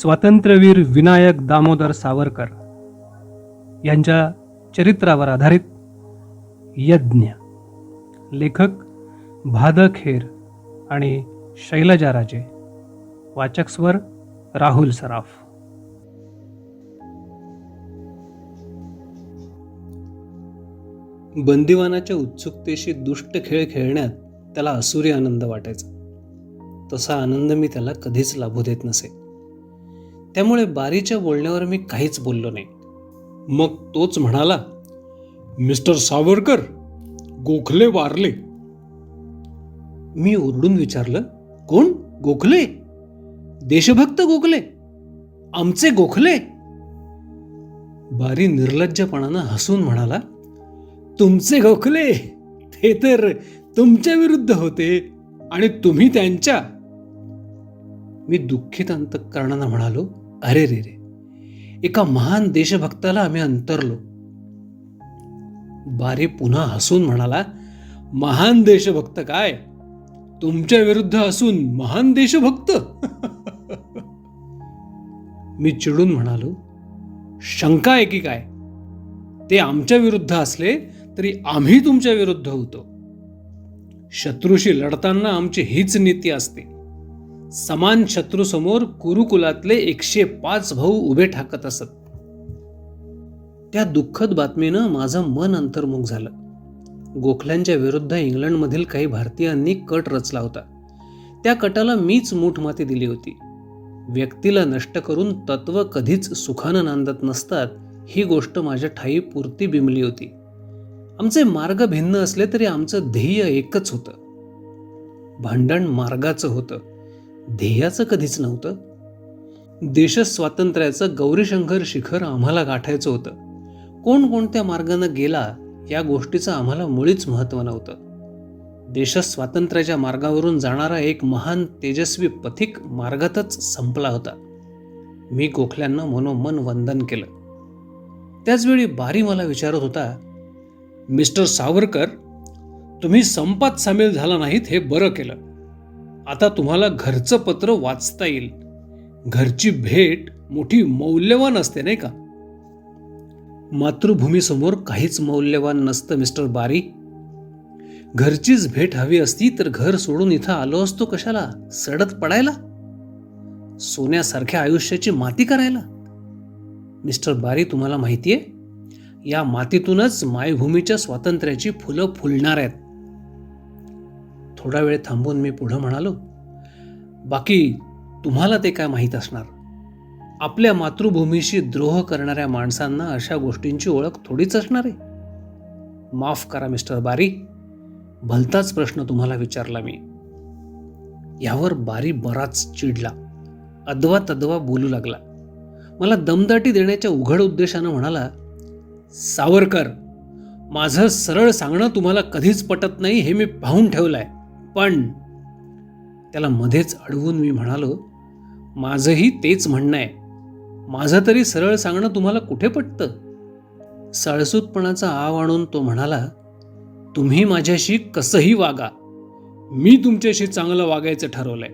स्वातंत्र्यवीर विनायक दामोदर सावरकर यांच्या चरित्रावर आधारित यज्ञ. लेखक भादखेर आणि शैलजा राजे. वाचक स्वर राहुल सराफ. बंदिवानाच्या उत्सुकतेशी दुष्ट खेळ खेळण्यात त्याला असुरी आनंद वाटायचा. तसा आनंद मी त्याला कधीच लाभू देत नसे. त्यामुळे बारीच्या बोलण्यावर मी काहीच बोललो नाही. मग तोच म्हणाला मिस्टर सावरकर गोखले वारले. मी ओरडून विचारलं कोण? गोखले? देशभक्त गोखले? आमचे गोखले? बारी निर्लज्जपणानं हसून म्हणाला तुमचे गोखले? ते तर तुमच्या विरुद्ध होते आणि तुम्ही त्यांच्या. मी दुःखित अंतकरणानं म्हणालो अरे रे रे एका महान देशभक्ताला आम्ही अंतरलो. बारे पुन्हा हसून म्हणाला महान देशभक्त काय? तुमच्या विरुद्ध असून महान देशभक्त? मी चिडून म्हणालो शंका आहे की काय? ते आमच्या विरुद्ध असले तरी आम्ही तुमच्या विरुद्ध होतो. शत्रूशी लढताना आमची हीच नीती असते. समान शत्रूसमोर कुरुकुलातले एकशे पाच भाऊ उभे ठाकत असत. त्या दुःखद बातमीनं माझं मन अंतर्मुख झालं. गोखल्यांच्या विरुद्ध इंग्लंडमधील काही भारतीयांनी कट रचला होता. त्या कटाला मीच मूठमाती दिली होती. व्यक्तीला नष्ट करून तत्व कधीच सुखानं नांदत नसतात ही गोष्ट माझ्या ठाई पुरती बिमली होती. आमचे मार्ग भिन्न असले तरी आमचं ध्येय एकच होतं. भांडण मार्गाचं होतं. ध्येयाचं कधीच नव्हतं. देश स्वातंत्र्याचं गौरीशंकर शिखर आम्हाला गाठायचं होतं. कोण कोणत्या मार्गानं गेला या गोष्टीचं आम्हाला मुळीच महत्त्व नव्हतं. देश स्वातंत्र्याच्या मार्गावरून जाणारा एक महान तेजस्वी पथिक मार्गातच संपला होता. मी गोखल्यांना मनोमन वंदन केलं. त्याचवेळी बारी मला विचारत होता मिस्टर सावरकर तुम्ही संपात सामील झाला नाहीत हे बरं केलं. आता तुम्हाला घरचं पत्र वाचता येईल. घरची भेट मोठी मौल्यवान असते नाही का? मातृभूमीसमोर काहीच मौल्यवान नसतं मिस्टर बारी. घरचीच भेट हवी असती तर घर सोडून इथं आलो असतो कशाला? सडत पडायला? सोन्यासारख्या आयुष्याची माती करायला? मिस्टर बारी तुम्हाला माहितीये या मातीतूनच मायभूमीच्या स्वातंत्र्याची फुलं फुलणार आहेत. थोडा वेळ थांबून मी पुढं म्हणालो बाकी तुम्हाला ते काय माहीत असणार? आपल्या मातृभूमीशी द्रोह करणाऱ्या माणसांना अशा गोष्टींची ओळख थोडीच असणार आहे. माफ करा मिस्टर बारी. भलताच प्रश्न तुम्हाला विचारला मी. यावर बारी बराच चिडला. अदवा तदवा बोलू लागला. मला दमदाटी देण्याच्या उघड उद्देशानं म्हणाला सावरकर माझं सरळ सांगणं तुम्हाला कधीच पटत नाही हे मी पाहून ठेवलं आहे पण त्याला मध्येच अडवून मी म्हणालो माझंही तेच म्हणणं आहे. माझं तरी सरळ सांगणं तुम्हाला कुठे पटतं? सळसूतपणाचा आव आणून तो म्हणाला तुम्ही माझ्याशी कसंही वागा. मी तुमच्याशी चांगलं वागायचं ठरवलंय.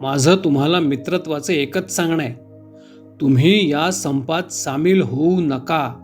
माझं तुम्हाला मित्रत्वाचं एकच सांगणं आहे. तुम्ही या संपात सामील होऊ नका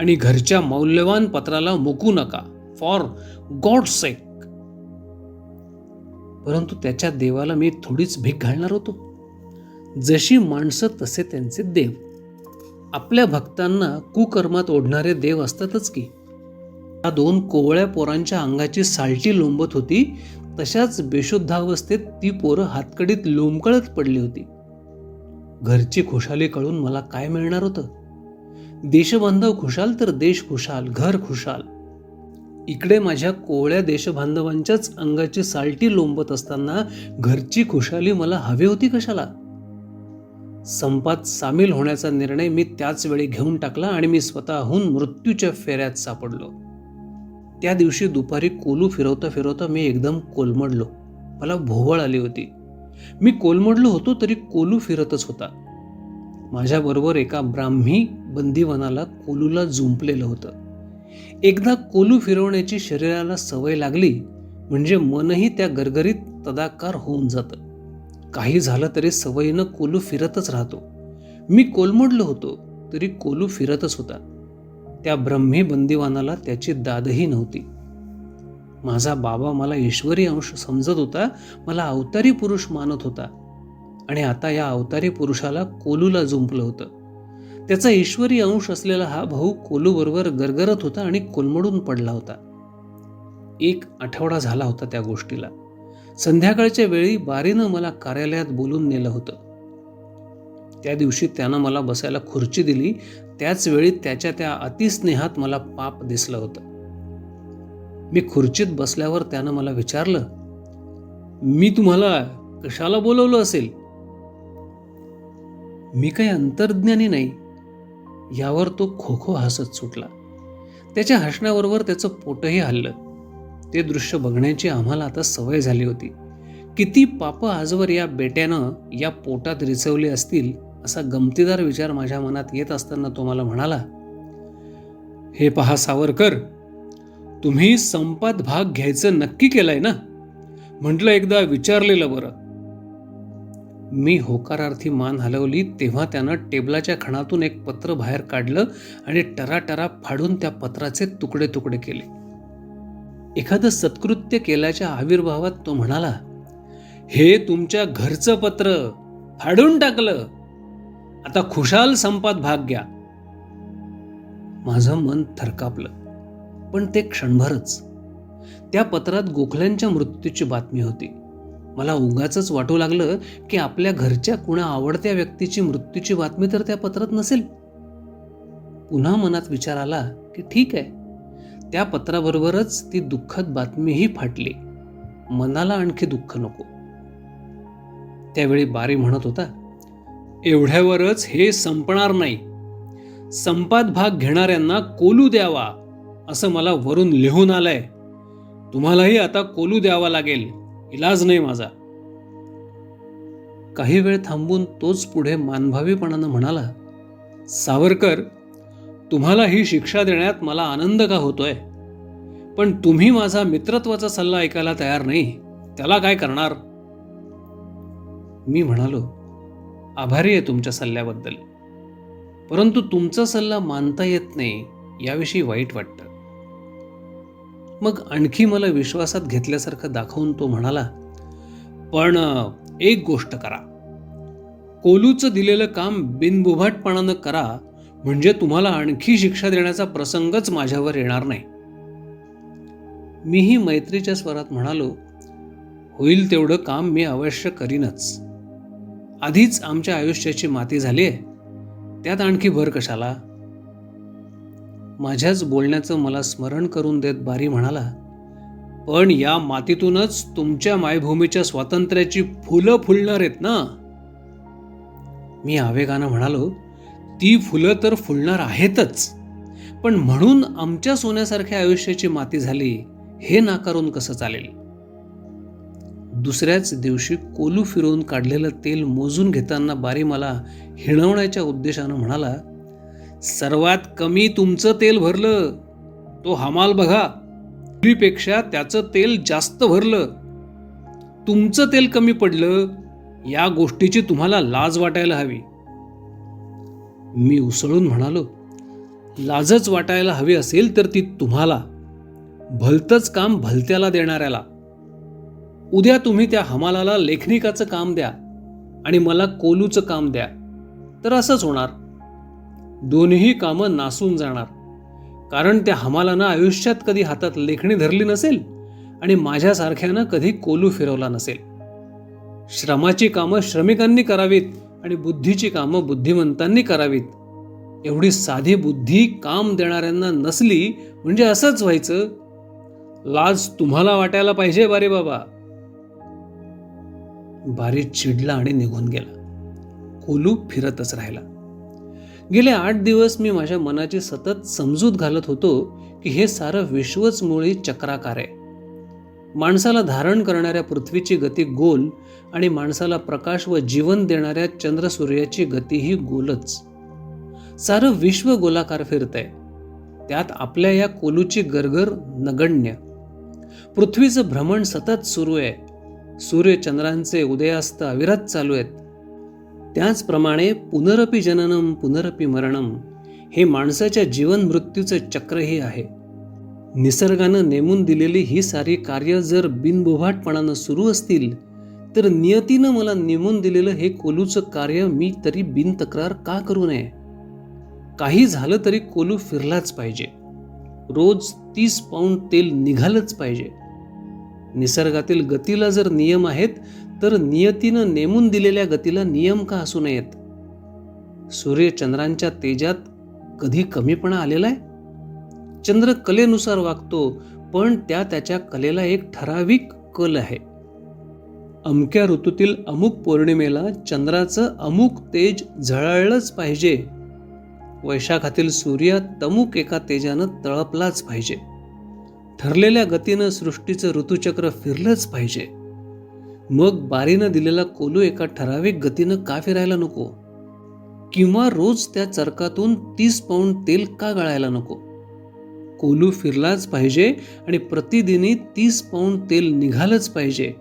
आणि घरच्या मौल्यवान पत्राला मुकू नका. फॉर गॉड सेक परंतु त्याच्या देवाला मी थोडीच भीक घालणार होतो. जशी माणसं तसे त्यांचे देव. आपल्या भक्तांना कुकर्मात ओढणारे देव असतातच की. या दोन कोवळ्या पोरांच्या अंगाची सालटी लोंबत होती तशाच बेशुद्धावस्थेत ती पोरं हातकडीत लोंबकळत पडली होती. घरची खुशाली कळून मला काय मिळणार होतं? देशबांधव खुशाल तर देश खुशाल घर खुशाल. इकडे माझ्या कोवळ्या देशबांधवांच्याच अंगाची सालटी लोंबत असताना घरची खुशाली मला हवी होती कशाला? संपात सामील होण्याचा निर्णय मी त्याच वेळी घेऊन टाकला आणि मी स्वतःहून मृत्यूच्या फेऱ्यात सापडलो. त्या दिवशी दुपारी कोलू फिरवता फिरवता मी एकदम कोलमडलो. मला भोवळ आली होती. मी कोलमडलो होतो तरी कोलू फिरतच होता. माझ्याबरोबर एका ब्राह्मी बंदीवनाला कोलूला जुंपलेलं होतं. एकदा कोलू फिरवण्याची शरीराला सवय लागली म्हणजे मनही त्या गरगरीत तदाकार होऊन जातं. काही झालं तरी सवयीनं कोलू फिरतच राहतो. मी कोलमडलो होतो तरी कोलू फिरतच होता. त्या ब्रह्मी बंदिवानाला त्याची दादही नव्हती. माझा बाबा मला ईश्वरी अंश समजत होता मला अवतारी पुरुष मानत होता. आणि आता या अवतारी पुरुषाला कोलूला जुंपलं होतं. त्याचा ईश्वरी अंश असलेला हा भाऊ कोलूबरोबर गरगरत होता आणि कोलमडून पडला होता. एक आठवडा झाला होता त्या गोष्टीला. संध्याकाळच्या वेळी बारीनं मला कार्यालयात बोलून नेलं होतं. त्या दिवशी त्यानं मला बसायला खुर्ची दिली. त्याच वेळी त्याच्या त्या अतिस्नेहात मला पाप दिसलं होतं. मी खुर्चीत बसल्यावर त्यानं मला विचारलं मी तुम्हाला कशाला बोलवलं असेल? मी काही अंतर्ज्ञानी नाही. यावर तो खो खो हसत सुटला. त्याच्या हसण्याबरोबर त्याचं पोटही हल्लं. ते दृश्य बघण्याची आम्हाला आता सवय झाली होती. किती पाप आजवर या बेट्यानं या पोटात रिचवले असतील असा गमतीदार विचार माझ्या मनात येत असताना तो मला म्हणाला हे पहा सावरकर तुम्ही संपात भाग घ्यायचं नक्की केलंय ना? म्हटलं एकदा विचारलेलं बरं. मी होकारार्थी मान हलवली तेव्हा त्यानं टेबलाच्या खणातून एक पत्र बाहेर काढलं आणि टराटरा फाडून त्या पत्राचे तुकडे तुकडे केले. एखादं सत्कृत्य केल्याच्या आविर्भावात तो म्हणाला हे तुमच्या घरचं पत्र फाडून टाकलं. आता खुशाल संपात भाग घ्या. माझं मन थरकापलं पण ते क्षणभरच. त्या पत्रात गोखल्यांच्या मृत्यूची बातमी होती. मला उगाच वाटू लागलं की आपल्या घरच्या कुणा आवडत्या व्यक्तीची मृत्यूची बातमी तर त्या पत्रात नसेल. पुन्हा मनात विचार आला की ठीक आहे. त्या पत्राबरोबरच ती दुःखद बातमीही फाटली. मनाला आणखी दुःख नको. त्यावेळी बारी म्हणत होता एवढ्यावरच हे संपणार नाही. संपात भाग घेणाऱ्यांना कोलू द्यावा असं मला वरून लिहून आलंय. तुम्हालाही आता कोलू द्यावा लागेल. इलाज नाही माझा. काही वेळ थांबून तोच पुढे मानभावीपणानं म्हणाला सावरकर तुम्हाला ही शिक्षा देण्यात मला आनंद का होतोय? पण तुम्ही माझा मित्रत्वाचा सल्ला ऐकायला तयार नाही त्याला काय करणार? मी म्हणालो आभारी आहे तुमच्या सल्ल्याबद्दल. परंतु तुमचा सल्ला मानता येत नाही याविषयी वाईट वाटतं. मग आणखी मला विश्वासात घेतल्यासारखं दाखवून तो म्हणाला पण एक गोष्ट करा. कोलूचं दिलेलं काम बिनबुभाटपणानं करा म्हणजे तुम्हाला आणखी शिक्षा देण्याचा प्रसंगच माझ्यावर येणार नाही. मीही मैत्रीच्या स्वरात म्हणालो होईल तेवढं काम मी अवश्य करीनच. आधीच आमच्या आयुष्याची माती झाली आहे त्यात आणखी भर कशाला? माझ्याच बोलण्याचं मला स्मरण करून देत बारी म्हणाला पण या मातीतूनच तुमच्या मायभूमीच्या स्वातंत्र्याची फुलं फुलणार आहेत ना? मी आवेगानं म्हणालो ती फुलं तर फुलणार आहेतच पण म्हणून आमच्या सोन्यासारख्या आयुष्याची माती झाली हे नाकारून कसं चालेल? दुसऱ्याच दिवशी कोलू फिरवून काढलेलं तेल मोजून घेताना बारी मला हिणवण्याच्या उद्देशानं म्हणाला सर्वात कमी तुमचं तेल भरलं तो हमाल बघा. पूर्वीपेक्षा त्याचं तेल जास्त भरलं. तुमचं तेल कमी पडलं या गोष्टीची तुम्हाला लाज वाटायला हवी. मी उसळून म्हणालो लाजच वाटायला हवी असेल तर ती तुम्हाला भलतंच काम भलत्याला देणाऱ्याला. उद्या तुम्ही त्या हमालाला लेखनिकाचं काम द्या आणि मला कोलूचं काम द्या. तर असंच होणार. दोन्ही कामं नासून जाणार. कारण त्या हमालानं आयुष्यात कधी हातात लेखणी धरली नसेल आणि माझ्यासारख्यानं कधी कोलू फिरवला नसेल. श्रमाची कामं श्रमिकांनी करावीत आणि बुद्धीची कामं बुद्धिमंतांनी करावीत. एवढी साधी बुद्धी काम देणाऱ्यांना नसली म्हणजे असंच व्हायचं? लाज तुम्हाला वाटायला पाहिजे बारे बाबा. बारी चिडला आणि निघून गेला. कोलू फिरतच राहिला. गेले आठ दिवस मी माझ्या मनाची सतत समजूत घालत होतो की हे सारं विश्वच मुळी चक्राकार आहे. माणसाला धारण करणाऱ्या पृथ्वीची गती गोल आणि माणसाला प्रकाश व जीवन देणाऱ्या चंद्रसूर्याची गतीही गोलच. सारं विश्व गोलाकार फिरत आहे त्यात आपल्या या कोलूची गरगर नगण्य. पृथ्वीचं भ्रमण सतत सुरू आहे. सूर्यचंद्रांचे उदयास्त अविरत चालू आहेत. त्याचप्रमाणे पुनरपी जननम पुनरपी मरणम हे माणसाच्या जीवन मृत्यूचं चक्रही आहे. निसर्गानं नेमून दिलेली ही सारी कार्य जर बिनबोभाटपणानं सुरू असतील तर नियतीनं मला नेमून दिलेलं हे कोलूचं कार्य मी तरी बिनतक्रार का करू नये? काही झालं तरी कोलू फिरलाच पाहिजे. रोज तीस पाऊंड तेल निघालंच पाहिजे. निसर्गातील गतीला जर नियम आहेत तर नियतीनं नेमून दिलेल्या गतीला नियम का असू नयेत? सूर्यचंद्रांच्या तेजात कधी कमीपणा आलेला आहे? चंद्र कलेनुसार वागतो पण त्या त्याच्या कलेला एक ठराविक कल आहे. अमक्या ऋतूतील अमुक पौर्णिमेला चंद्राचं अमुक तेज झळाळलंच पाहिजे. वैशाखातील सूर्य तमुक एका तेजानं तळपलाच पाहिजे. ठरलेल्या गतीनं सृष्टीचं ऋतुचक्र फिरलंच पाहिजे. मग बारीनं दिलेला कोलू एका ठराविक गतीनं का फिरायला नको? किंवा रोज त्या चरकातून तीस पाऊंड तेल का गळायला नको? कोलू फिरलाच पाहिजे आणि प्रतिदिनी तीस पाऊंड तेल निघालंच पाहिजे.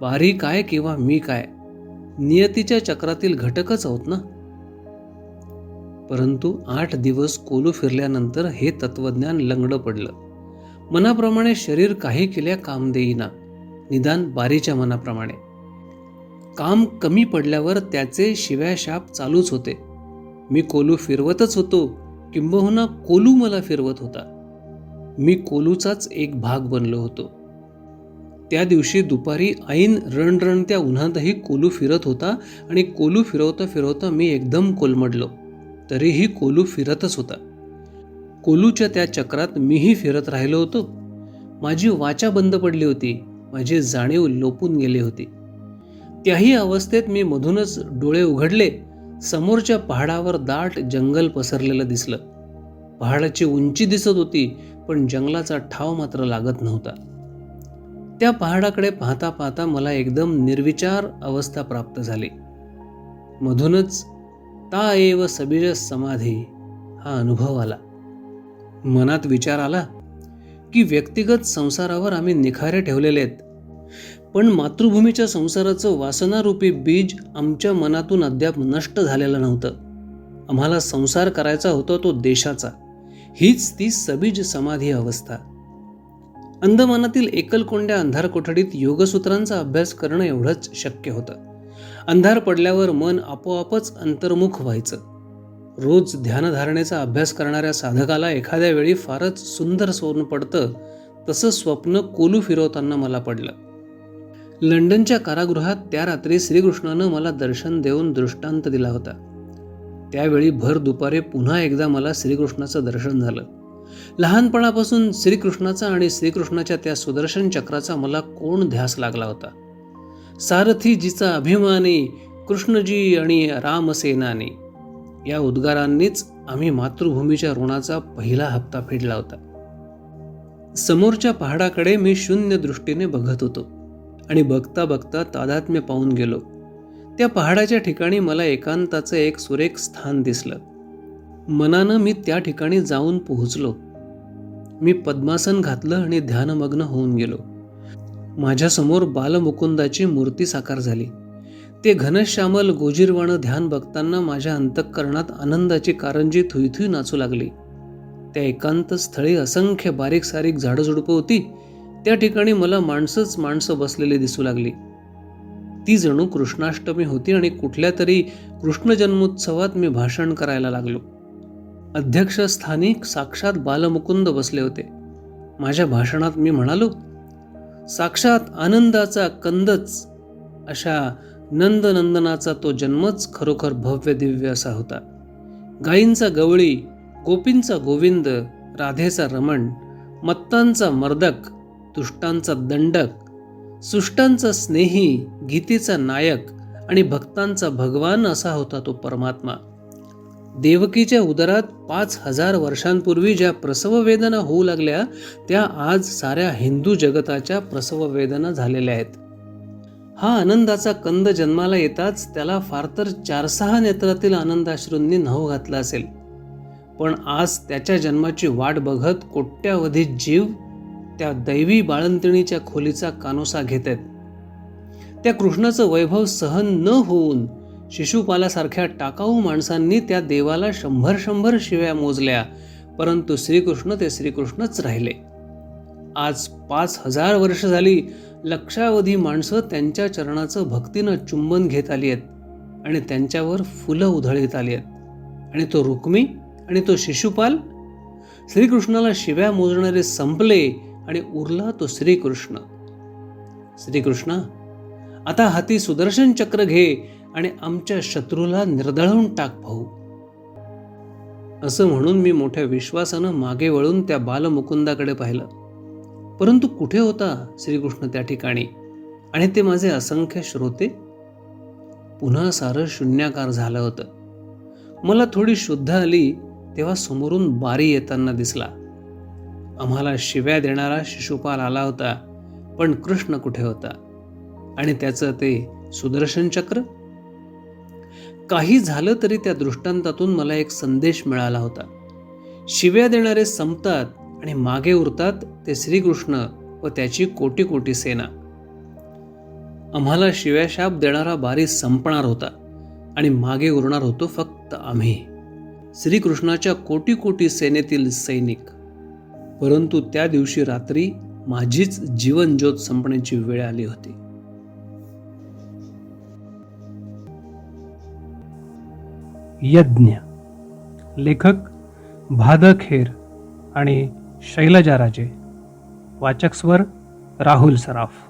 बारी काय किंवा मी काय? नियतीच्या चक्रातील घटकच आहोत ना? परंतु आठ दिवस कोलू फिरल्यानंतर हे तत्वज्ञान लंगडं पडलं. मनाप्रमाणे शरीर काही केल्या काम देईना निदान बारीच्या मनाप्रमाणे. काम कमी पडल्यावर त्याचे शिव्या शाप चालूच होते. मी कोलू फिरवतच होतो किंबहुना कोलू मला फिरवत होता. मी कोलूचाच एक भाग बनलो होतो. त्या दिवशी दुपारी ऐन रणरणत्या उन्हातही कोलू फिरत होता आणि कोलू फिरवता फिरवता मी एकदम कोलमडलो. तरीही कोलू फिरतच होता. कोलूच्या त्या चक्रात मीही फिरत राहिलो होतो. माझी वाचा बंद पडली होती. माझी जाणीव लोपून गेली होती. त्याही अवस्थेत मी मधूनच डोळे उघडले समोरच्या पहाडावर दाट जंगल पसरलेलं दिसलं. पहाडाची उंची दिसत होती पण जंगलाचा ठाव मात्र लागत नव्हता. त्या पहाडाकडे पाहता पाहता मला एकदम निर्विचार अवस्था प्राप्त झाली. मधूनच ता एव सबीज समाधी हा अनुभव आला. मनात विचार आला की व्यक्तिगत संसारावर आम्ही निखारे ठेवलेले आहेत. पण मातृभूमीच्या संसाराचं वासनारूपी बीज आमच्या मनातून अद्याप नष्ट झालेलं नव्हतं. आम्हाला संसार करायचा होता तो देशाचा. हीच ती सबीज समाधी अवस्था. अंदमानातील एकलकोंड्या अंधार कोठडीत योगसूत्रांचा अभ्यास करणं एवढंच शक्य होतं. अंधार पडल्यावर मन आपोआपच अंतर्मुख व्हायचं. रोज ध्यानधारणेचा अभ्यास करणाऱ्या साधकाला एखाद्या वेळी फारच सुंदर स्वप्न पडतं तसं स्वप्न कोलू फिरवताना मला पडलं. लंडनच्या कारागृहात त्या रात्री श्रीकृष्णानं मला दर्शन देऊन दृष्टांत दिला होता. त्यावेळी भर दुपारी पुन्हा एकदा मला श्रीकृष्णाचं दर्शन झालं. लहानपणापासून श्रीकृष्णाचा आणि श्रीकृष्णाच्या त्या सुदर्शन चक्राचा मला कोण ध्यास लागला होता? सारथी जिचा अभिमानी कृष्णजी आणि रामसेनानी. या उद्गारांनीच आम्ही मातृभूमीच्या ऋणाचा पहिला हप्ता फेडला होता. समोरच्या पहाडाकडे मी शून्य दृष्टीने बघत होतो आणि बघता बघता तादात्म्य पाहून गेलो. त्या पहाडाच्या ठिकाणी मला एकांताचं एक सुरेख स्थान दिसलं. मनानं मी त्या ठिकाणी जाऊन पोहोचलो. मी पद्मासन घातलं आणि ध्यानमग्न होऊन गेलो. माझ्यासमोर बालमुकुंदाची मूर्ती साकार झाली. ते घनश्यामल गोजीरवाणं ध्यान बघताना माझ्या अंतःकरणात आनंदाची कारंजी थुईथुई नाचू लागली. त्या एकांत स्थळी असंख्य बारीक सारीक झाडझुडपं होती. त्या ठिकाणी मला माणसंच माणसं बसलेली दिसू लागली. ती जणू कृष्णाष्टमी होती आणि कुठल्या तरी कृष्ण जन्मोत्सवात मी भाषण करायला लागलो. अध्यक्षस्थानी साक्षात बालमुकुंद बसले होते. माझ्या भाषणात मी म्हणालो साक्षात आनंदाचा कंदच अशा नंदनंदनाचा तो जन्मच खरोखर भव्य दिव्य असा होता. गायींचा गवळी गोपींचा गोविंद राधेचा रमण मत्तांचा मर्दक दुष्टांचा दंडक सुष्टांचा स्नेही गीतेचा नायक आणि भक्तांचा भगवान असा होता तो परमात्मा. देवकीच्या उदरात पाच हजार वर्षांपूर्वी ज्या प्रसव वेदना होऊ लागल्या त्या आज साऱ्या हिंदू जगताच्या प्रसव वेदना झालेल्या आहेत. हा आनंदाचा कंद जन्माला येताच त्याला फार तर चार सहा नेत्रातील आनंदाश्रूंनी नाव घातला असेल. पण आज त्याच्या जन्माची वाट बघत कोट्यावधी जीव त्या दैवी बाळंतिणीच्या खोलीचा कानोसा घेत आहेत. त्या कृष्णाचं वैभव सहन न होऊन शिशुपालासारख्या टाकाऊ माणसांनी त्या देवाला शंभर शंभर शिव्या मोजल्या परंतु श्रीकृष्ण ते श्रीकृष्णच राहिले. आज पाच हजार वर्ष झाली लक्षावधी माणसं त्यांच्या चरणाचं भक्तीनं चुंबन घेत आली आहेत आणि त्यांच्यावर फुलं उधळीत आली आहेत. आणि तो रुक्मी आणि तो शिशुपाल श्रीकृष्णाला शिव्या मोजणारे संपले आणि उरला तो श्रीकृष्ण. श्रीकृष्ण आता हाती सुदर्शन चक्र घे आणि आमच्या शत्रूला निर्दळून टाक भाऊ. असं म्हणून मी मोठ्या विश्वासानं मागे वळून त्या बालमुकुंदाकडे पाहिलं. परंतु कुठे होता श्रीकृष्ण त्या ठिकाणी? आणि ते माझे असंख्य श्रोते? पुन्हा सारं शून्याकार झालं होतं. मला थोडी शुद्ध आली तेव्हा समोरून बारी येताना दिसला. आम्हाला शिव्या देणारा शिशुपाल आला होता पण कृष्ण कुठे होता? आणि त्याचं ते सुदर्शन चक्र? काही झालं तरी त्या दृष्टांतातून मला एक संदेश मिळाला होता. शिव्या देणारे संपतात आणि मागे उरतात ते श्रीकृष्ण व त्याची कोटी कोटी सेना. आम्हाला शिव्याशाप देणारा बारी संपणार होता आणि मागे उरणार होतो फक्त आम्ही. श्रीकृष्णाच्या कोटी कोटी सेनेतील सैनिक. परंतु त्या दिवशी रात्री माझीच जीवनज्योत संपण्याची वेळ आली होती. यज्ञ. लेखक भादखेर आणि शैलजा राजे वाचक स्वर राहुल सराफ.